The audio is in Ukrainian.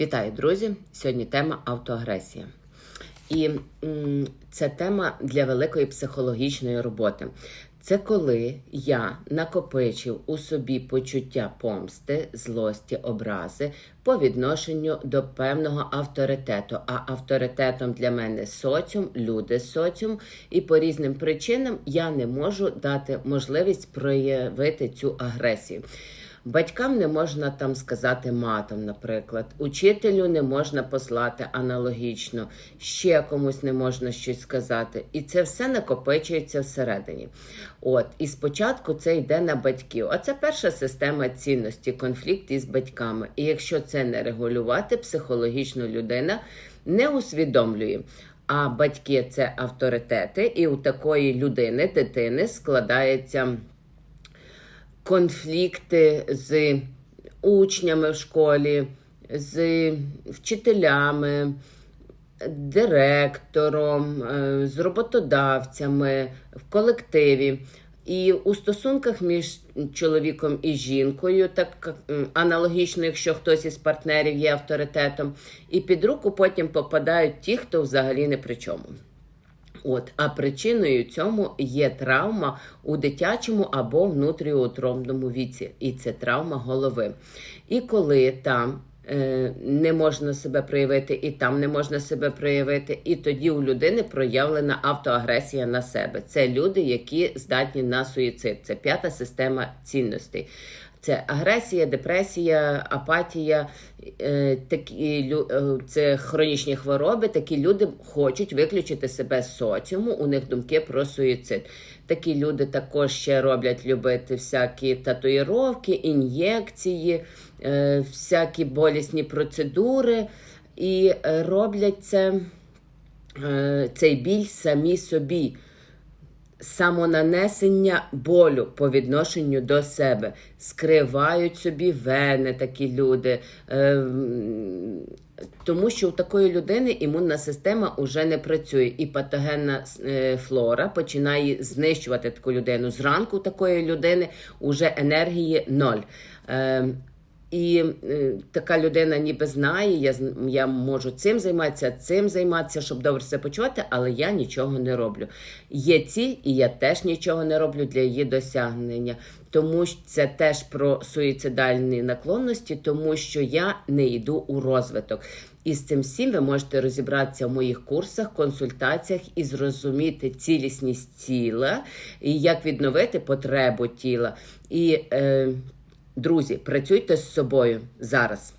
Вітаю, друзі! Сьогодні тема автоагресія. І м, це тема для великої психологічної роботи. Це коли я накопичив у собі почуття помсти, злості, образи по відношенню до певного авторитету. А авторитетом для мене соціум, люди соціум, і по різним причинам я не можу дати можливість проявити цю агресію. Батькам не можна там сказати матом, наприклад, учителю не можна послати аналогічно, ще комусь не можна щось сказати. І це все накопичується всередині. От, і спочатку це йде на батьків. А це перша система цінності, конфлікт із батьками. І якщо це не регулювати, психологічно людина не усвідомлює. А батьки це авторитети, і у такої людини, дитини, складається конфлікти з учнями в школі, з вчителями, директором, е, з роботодавцями в колективі. І у стосунках між чоловіком і жінкою, так аналогічно, якщо хтось із партнерів є авторитетом, і під руку потім попадають ті, хто взагалі не при чому. От, а причиною цьому є травма у дитячому або внутріутробному віці, і це травма голови. І коли там е, не можна себе проявити, і там не можна себе проявити, і тоді у людини проявлена автоагресія на себе. Це люди, які здатні на суїцид. Це п'ята система цінностей. Це агресія, депресія, апатія, е, такі е, це хронічні хвороби. Такі люди хочуть виключити себе з соціуму. У них думки про суїцид. Такі люди також ще роблять любити всякі татуїровки, ін'єкції, е, всякі болісні процедури, і роблять це, цей біль самі собі самонанесення болю по відношенню до себе, скривають собі вени такі люди. Е, тому що у такої людини імунна система вже не працює, і патогенна е, флора починає знищувати таку людину. Зранку такої людини вже енергії ноль. І е, така людина ніби знає, я, я можу цим займатися, цим займатися, щоб добре себе почувати, але я нічого не роблю. Є ціль, і я теж нічого не роблю для її досягнення. Тому що це теж про суїцидальні наклонності, тому що я не йду у розвиток. І з цим всім ви можете розібратися в моїх курсах, консультаціях і зрозуміти цілісність тіла, і як відновити потребу тіла. І е, Друзі, працюйте з собою зараз.